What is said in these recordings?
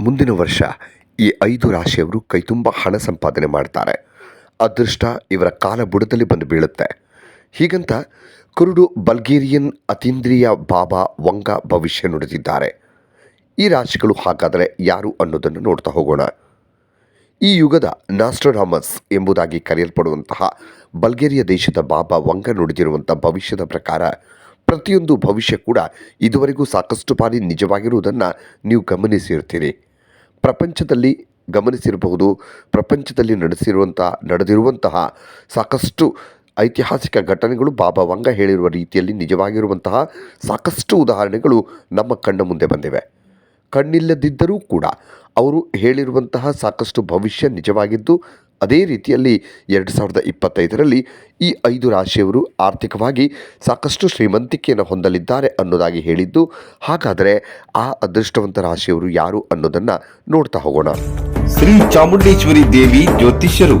ಮುಂದಿನ ವರ್ಷ ಈ ಐದು ರಾಶಿಯವರು ಕೈತುಂಬ ಹಣ ಸಂಪಾದನೆ ಮಾಡ್ತಾರೆ. ಅದೃಷ್ಟ ಇವರ ಕಾಲ ಬುಡದಲ್ಲಿ ಬಂದು ಬೀಳುತ್ತೆ. ಹೀಗಂತ ಕುರುಡು ಬಲ್ಗೇರಿಯನ್ ಅತೀಂದ್ರಿಯ ಬಾಬಾ ವಂಗ ಭವಿಷ್ಯ ನುಡಿದಿದ್ದಾರೆ. ಈ ರಾಶಿಗಳು ಹಾಗಾದರೆ ಯಾರು ಅನ್ನೋದನ್ನು ನೋಡ್ತಾ ಹೋಗೋಣ. ಈ ಯುಗದ ನಾಸ್ಟ್ರಾಮಸ್ ಎಂಬುದಾಗಿ ಕರೆಯಲ್ಪಡುವಂತಹ ಬಲ್ಗೇರಿಯ ದೇಶದ ಬಾಬಾ ವಂಗ ನುಡಿದಿರುವಂಥ ಭವಿಷ್ಯದ ಪ್ರಕಾರ ಪ್ರತಿಯೊಂದು ಭವಿಷ್ಯ ಕೂಡ ಇದುವರೆಗೂ ಸಾಕಷ್ಟು ಬಾರಿ ನಿಜವಾಗಿರುವುದನ್ನು ನೀವು ಗಮನಿಸಿರ್ತೀರಿ. ಪ್ರಪಂಚದಲ್ಲಿ ಗಮನಿಸಿರಬಹುದು, ಪ್ರಪಂಚದಲ್ಲಿ ನಡೆಸಿರುವಂಥ ನಡೆದಿರುವಂತಹ ಸಾಕಷ್ಟು ಐತಿಹಾಸಿಕ ಘಟನೆಗಳು ಬಾಬಾ ವಂಗ ಹೇಳಿರುವ ರೀತಿಯಲ್ಲಿ ನಿಜವಾಗಿರುವಂತಹ ಸಾಕಷ್ಟು ಉದಾಹರಣೆಗಳು ನಮ್ಮ ಕಣ್ಣ ಮುಂದೆ ಬಂದಿವೆ. ಕಣ್ಣಿಲ್ಲದಿದ್ದರೂ ಕೂಡ ಅವರು ಹೇಳಿರುವಂತಹ ಸಾಕಷ್ಟು ಭವಿಷ್ಯ ನಿಜವಾಗಿದ್ದು ಅದೇ ರೀತಿಯಲ್ಲಿ ಎರಡು ಸಾವಿರದ ಇಪ್ಪತ್ತೈದರಲ್ಲಿ ಈ ಐದು ರಾಶಿಯವರು ಆರ್ಥಿಕವಾಗಿ ಸಾಕಷ್ಟು ಶ್ರೀಮಂತಿಕೆಯನ್ನು ಹೊಂದಲಿದ್ದಾರೆ ಅನ್ನೋದಾಗಿ ಹೇಳಿದ್ದು, ಹಾಗಾದರೆ ಆ ಅದೃಷ್ಟವಂತ ರಾಶಿಯವರು ಯಾರು ಅನ್ನೋದನ್ನು ನೋಡ್ತಾ ಹೋಗೋಣ. ಶ್ರೀ ಚಾಮುಂಡೇಶ್ವರಿ ದೇವಿ ಜ್ಯೋತಿಷ್ಯರು.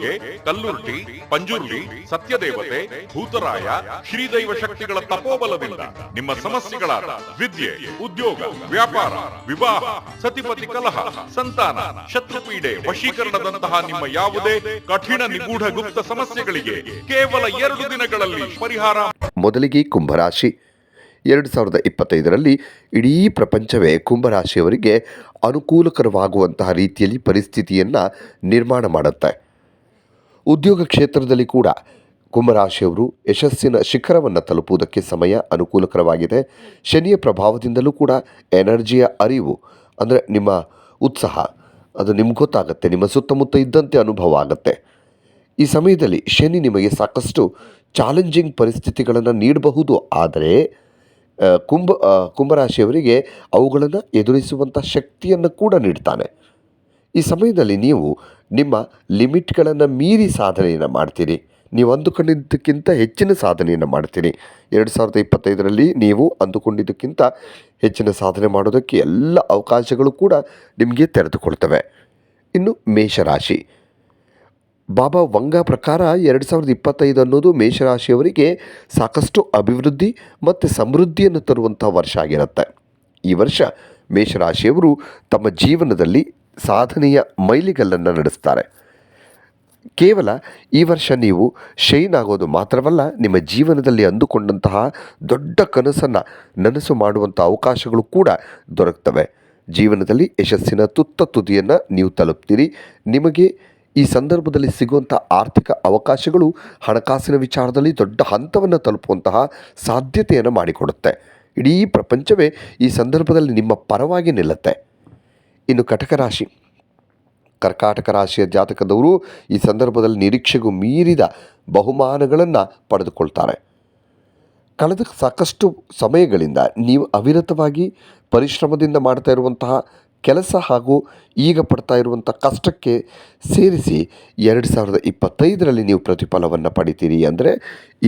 ಕಲ್ಲುರ್ಟಿ ಪಂಜುರ್ಲಿ, ಸತ್ಯದೇವತೆ, ಭೂತರಾಯ, ಶ್ರೀದೈವ ಶಕ್ತಿಗಳ ತಪೋಬಲದಿಂದ ನಿಮ್ಮ ಸಮಸ್ಯೆಗಳಾದ ವಿದ್ಯೆ, ಉದ್ಯೋಗ, ವ್ಯಾಪಾರ, ವಿವಾಹ, ಸತಿಪತಿ ಕಲಹ, ಸಂತಾನ, ಶತ್ರುಪೀಡೆ ವಶೀಕರಣದಂತಹ ನಿಮ್ಮ ಯಾವುದೇ ಕಠಿಣ ನಿಗೂಢ ಗುಪ್ತ ಸಮಸ್ಯೆಗಳಿಗೆ ಕೇವಲ ಎರಡು ದಿನಗಳಲ್ಲಿ ಪರಿಹಾರ ಮೊದಲಿಗೆ ಕುಂಭರಾಶಿ. ಎರಡು ಸಾವಿರದ ಇಪ್ಪತ್ತೈದರಲ್ಲಿ ಇಡೀ ಪ್ರಪಂಚವೇ ಕುಂಭರಾಶಿಯವರಿಗೆ ಅನುಕೂಲಕರವಾಗುವಂತಹ ರೀತಿಯಲ್ಲಿ ಪರಿಸ್ಥಿತಿಯನ್ನು ನಿರ್ಮಾಣ ಮಾಡುತ್ತೆ. ಉದ್ಯೋಗ ಕ್ಷೇತ್ರದಲ್ಲಿ ಕೂಡ ಕುಂಭರಾಶಿಯವರು ಯಶಸ್ಸಿನ ಶಿಖರವನ್ನು ತಲುಪುವುದಕ್ಕೆ ಸಮಯ ಅನುಕೂಲಕರವಾಗಿದೆ. ಶನಿಯ ಪ್ರಭಾವದಿಂದಲೂ ಕೂಡ ಎನರ್ಜಿಯ ಅರಿವು, ಅಂದರೆ ನಿಮ್ಮ ಉತ್ಸಾಹ, ಅದು ನಿಮ್ಗೆ ಗೊತ್ತಾಗುತ್ತೆ, ನಿಮ್ಮ ಸುತ್ತಮುತ್ತ ಇದ್ದಂತೆ ಅನುಭವ ಆಗುತ್ತೆ. ಈ ಸಮಯದಲ್ಲಿ ಶನಿ ನಿಮಗೆ ಸಾಕಷ್ಟು ಚಾಲೆಂಜಿಂಗ್ ಪರಿಸ್ಥಿತಿಗಳನ್ನು ನೀಡಬಹುದು, ಆದರೆ ಕುಂಭ ಕುಂಭರಾಶಿಯವರಿಗೆ ಅವುಗಳನ್ನು ಎದುರಿಸುವಂಥ ಶಕ್ತಿಯನ್ನು ಕೂಡ ನೀಡ್ತಾನೆ. ಈ ಸಮಯದಲ್ಲಿ ನೀವು ನಿಮ್ಮ ಲಿಮಿಟ್ಗಳನ್ನು ಮೀರಿ ಸಾಧನೆಯನ್ನು ಮಾಡ್ತೀರಿ. ನೀವು ಅಂದುಕೊಂಡಿದ್ದಕ್ಕಿಂತ ಹೆಚ್ಚಿನ ಸಾಧನೆಯನ್ನು ಮಾಡ್ತೀರಿ. ಎರಡು ಸಾವಿರದ ಇಪ್ಪತ್ತೈದರಲ್ಲಿ ನೀವು ಅಂದುಕೊಂಡಿದ್ದಕ್ಕಿಂತ ಹೆಚ್ಚಿನ ಸಾಧನೆ ಮಾಡೋದಕ್ಕೆ ಎಲ್ಲ ಅವಕಾಶಗಳು ಕೂಡ ನಿಮಗೆ ತೆರೆದುಕೊಳ್ತವೆ. ಇನ್ನು ಮೇಷರಾಶಿ. ಬಾಬಾ ವಂಗ ಪ್ರಕಾರ ಎರಡು ಸಾವಿರದ ಇಪ್ಪತ್ತೈದು ಅನ್ನೋದು ಮೇಷರಾಶಿಯವರಿಗೆ ಸಾಕಷ್ಟು ಅಭಿವೃದ್ಧಿ ಮತ್ತು ಸಮೃದ್ಧಿಯನ್ನು ತರುವಂಥ ವರ್ಷ ಆಗಿರುತ್ತೆ. ಈ ವರ್ಷ ಮೇಷರಾಶಿಯವರು ತಮ್ಮ ಜೀವನದಲ್ಲಿ ಸಾಧನೆಯ ಮೈಲಿಗಲ್ಲನ್ನು ನಡೆಸ್ತಾರೆ. ಕೇವಲ ಈ ವರ್ಷ ನೀವು ಶೈನ್ ಆಗೋದು ಮಾತ್ರವಲ್ಲ, ನಿಮ್ಮ ಜೀವನದಲ್ಲಿ ಅಂದುಕೊಂಡಂತಹ ದೊಡ್ಡ ಕನಸನ್ನು ನನಸು ಮಾಡುವಂಥ ಅವಕಾಶಗಳು ಕೂಡ ದೊರಕ್ತವೆ. ಜೀವನದಲ್ಲಿ ಯಶಸ್ಸಿನ ತುತ್ತ ತುದಿಯನ್ನು ನೀವು ತಲುಪ್ತೀರಿ. ನಿಮಗೆ ಈ ಸಂದರ್ಭದಲ್ಲಿ ಸಿಗುವಂಥ ಆರ್ಥಿಕ ಅವಕಾಶಗಳು ಹಣಕಾಸಿನ ವಿಚಾರದಲ್ಲಿ ದೊಡ್ಡ ಹಂತವನ್ನು ತಲುಪುವಂತಹ ಸಾಧ್ಯತೆಯನ್ನು ಮಾಡಿಕೊಡುತ್ತೆ. ಇಡೀ ಪ್ರಪಂಚವೇ ಈ ಸಂದರ್ಭದಲ್ಲಿ ನಿಮ್ಮ ಪರವಾಗಿ ನಿಲ್ಲುತ್ತೆ. ಇನ್ನು ಕಟಕ ರಾಶಿ. ಕರ್ಕಾಟಕ ರಾಶಿಯ ಜಾತಕದವರು ಈ ಸಂದರ್ಭದಲ್ಲಿ ನಿರೀಕ್ಷೆಗೂ ಮೀರಿದ ಬಹುಮಾನಗಳನ್ನು ಪಡೆದುಕೊಳ್ತಾರೆ. ಕಳೆದ ಸಾಕಷ್ಟು ಸಮಯಗಳಿಂದ ನೀವು ಅವಿರತವಾಗಿ ಪರಿಶ್ರಮದಿಂದ ಮಾಡ್ತಾ ಇರುವಂತಹ ಕೆಲಸ ಹಾಗೂ ಈಗ ಪಡ್ತಾ ಇರುವಂಥ ಕಷ್ಟಕ್ಕೆ ಸೇರಿಸಿ ಎರಡು ಸಾವಿರದ ಇಪ್ಪತ್ತೈದರಲ್ಲಿ ನೀವು ಪ್ರತಿಫಲವನ್ನು ಪಡಿತೀರಿ ಅಂದರೆ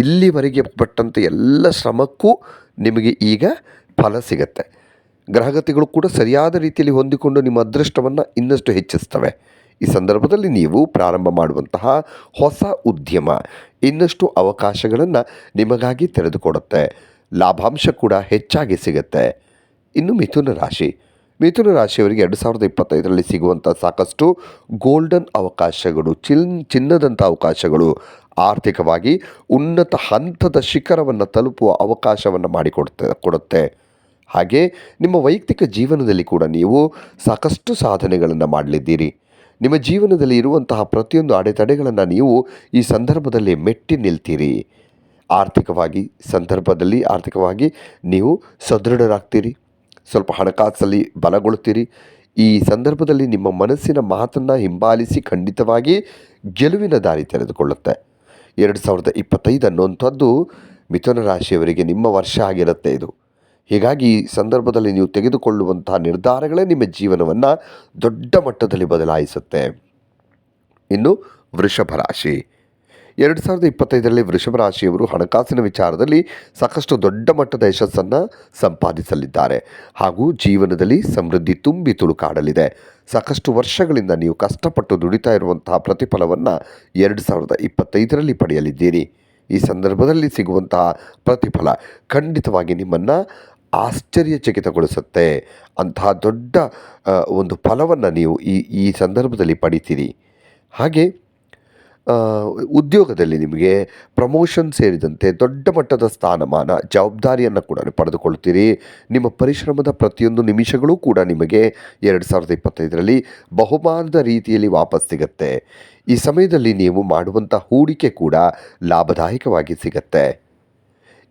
ಇಲ್ಲಿವರೆಗೆ ಪಟ್ಟಂಥ ಎಲ್ಲ ಶ್ರಮಕ್ಕೂ ನಿಮಗೆ ಈಗ ಫಲ ಸಿಗತ್ತೆ. ಗ್ರಹಗತಿಗಳು ಕೂಡ ಸರಿಯಾದ ರೀತಿಯಲ್ಲಿ ಹೊಂದಿಕೊಂಡು ನಿಮ್ಮ ಅದೃಷ್ಟವನ್ನು ಇನ್ನಷ್ಟು ಹೆಚ್ಚಿಸ್ತವೆ. ಈ ಸಂದರ್ಭದಲ್ಲಿ ನೀವು ಪ್ರಾರಂಭ ಮಾಡುವಂತಹ ಹೊಸ ಉದ್ಯಮ ಇನ್ನಷ್ಟು ಅವಕಾಶಗಳನ್ನು ನಿಮಗಾಗಿ ತೆರೆದುಕೊಡುತ್ತೆ. ಲಾಭಾಂಶ ಕೂಡ ಹೆಚ್ಚಾಗಿ ಸಿಗುತ್ತೆ. ಇನ್ನು ಮಿಥುನ ರಾಶಿ. ಮಿಥುನ ರಾಶಿಯವರಿಗೆ ಎರಡು ಸಾವಿರದ ಇಪ್ಪತ್ತೈದರಲ್ಲಿ ಸಿಗುವಂಥ ಸಾಕಷ್ಟು ಗೋಲ್ಡನ್ ಅವಕಾಶಗಳು ಚಿನ್ ಚಿನ್ನದಂಥ ಅವಕಾಶಗಳು ಆರ್ಥಿಕವಾಗಿ ಉನ್ನತ ಹಂತದ ಶಿಖರವನ್ನು ತಲುಪುವ ಅವಕಾಶವನ್ನು ಮಾಡಿಕೊಡುತ್ತೆ ಕೊಡುತ್ತೆ. ಹಾಗೆ ನಿಮ್ಮ ವೈಯಕ್ತಿಕ ಜೀವನದಲ್ಲಿ ಕೂಡ ನೀವು ಸಾಕಷ್ಟು ಸಾಧನೆಗಳನ್ನು ಮಾಡಲಿದ್ದೀರಿ. ನಿಮ್ಮ ಜೀವನದಲ್ಲಿ ಇರುವಂತಹ ಪ್ರತಿಯೊಂದು ಅಡೆತಡೆಗಳನ್ನು ನೀವು ಈ ಸಂದರ್ಭದಲ್ಲಿ ಮೆಟ್ಟಿ ನಿಲ್ತೀರಿ. ಆರ್ಥಿಕವಾಗಿ ಸಂದರ್ಭದಲ್ಲಿ ಆರ್ಥಿಕವಾಗಿ ನೀವು ಸದೃಢರಾಗ್ತೀರಿ. ಸ್ವಲ್ಪ ಹಣಕಾಸಲ್ಲಿ ಬಲಗೊಳ್ತೀರಿ. ಈ ಸಂದರ್ಭದಲ್ಲಿ ನಿಮ್ಮ ಮನಸ್ಸಿನ ಮಾತನ್ನು ಹಿಂಬಾಲಿಸಿ ಖಂಡಿತವಾಗಿ ಗೆಲುವಿನ ದಾರಿ ತೆರೆದುಕೊಳ್ಳುತ್ತೆ. ಎರಡು ಸಾವಿರದ ಇಪ್ಪತ್ತೈದು ಅನ್ನುವಂಥದ್ದು ಮಿಥುನ ರಾಶಿಯವರಿಗೆ ನಿಮ್ಮ ವರ್ಷ ಆಗಿರುತ್ತೆ ಇದು. ಹೀಗಾಗಿ ಈ ಸಂದರ್ಭದಲ್ಲಿ ನೀವು ತೆಗೆದುಕೊಳ್ಳುವಂತಹ ನಿರ್ಧಾರಗಳೇ ನಿಮ್ಮ ಜೀವನವನ್ನು ದೊಡ್ಡ ಮಟ್ಟದಲ್ಲಿ ಬದಲಾಯಿಸುತ್ತೆ. ಇನ್ನು ವೃಷಭ ರಾಶಿ. ಎರಡು ಸಾವಿರದ ಇಪ್ಪತ್ತೈದರಲ್ಲಿ ವೃಷಭ ರಾಶಿಯವರು ಹಣಕಾಸಿನ ವಿಚಾರದಲ್ಲಿ ಸಾಕಷ್ಟು ದೊಡ್ಡ ಮಟ್ಟದ ಯಶಸ್ಸನ್ನು ಸಂಪಾದಿಸಲಿದ್ದಾರೆ. ಹಾಗೂ ಜೀವನದಲ್ಲಿ ಸಮೃದ್ಧಿ ತುಂಬಿ ತುಳುಕಾಡಲಿದೆ. ಸಾಕಷ್ಟು ವರ್ಷಗಳಿಂದ ನೀವು ಕಷ್ಟಪಟ್ಟು ದುಡಿತಾ ಇರುವಂತಹ ಪ್ರತಿಫಲವನ್ನು ಎರಡು ಸಾವಿರದ ಇಪ್ಪತ್ತೈದರಲ್ಲಿ ಪಡೆಯಲಿದ್ದೀರಿ. ಈ ಸಂದರ್ಭದಲ್ಲಿ ಸಿಗುವಂತಹ ಪ್ರತಿಫಲ ಖಂಡಿತವಾಗಿ ನಿಮ್ಮನ್ನು ಆಶ್ಚರ್ಯಚಕಿತಗೊಳಿಸುತ್ತೆ. ಅಂತಹ ದೊಡ್ಡ ಒಂದು ಫಲವನ್ನು ನೀವು ಈ ಈ ಸಂದರ್ಭದಲ್ಲಿ ಪಡಿತೀರಿ. ಹಾಗೆ ಉದ್ಯೋಗದಲ್ಲಿ ನಿಮಗೆ ಪ್ರಮೋಷನ್ ಸೇರಿದಂತೆ ದೊಡ್ಡ ಮಟ್ಟದ ಸ್ಥಾನಮಾನ, ಜವಾಬ್ದಾರಿಯನ್ನು ಕೂಡ ಪಡೆದುಕೊಳ್ತೀರಿ. ನಿಮ್ಮ ಪರಿಶ್ರಮದ ಪ್ರತಿಯೊಂದು ನಿಮಿಷಗಳೂ ಕೂಡ ನಿಮಗೆ ಎರಡು ಸಾವಿರದ ಇಪ್ಪತ್ತೈದರಲ್ಲಿ ಬಹುಮಾನದ ರೀತಿಯಲ್ಲಿ ವಾಪಸ್ ಸಿಗುತ್ತೆ. ಈ ಸಮಯದಲ್ಲಿ ನೀವು ಮಾಡುವಂಥ ಹೂಡಿಕೆ ಕೂಡ ಲಾಭದಾಯಕವಾಗಿ ಸಿಗುತ್ತೆ.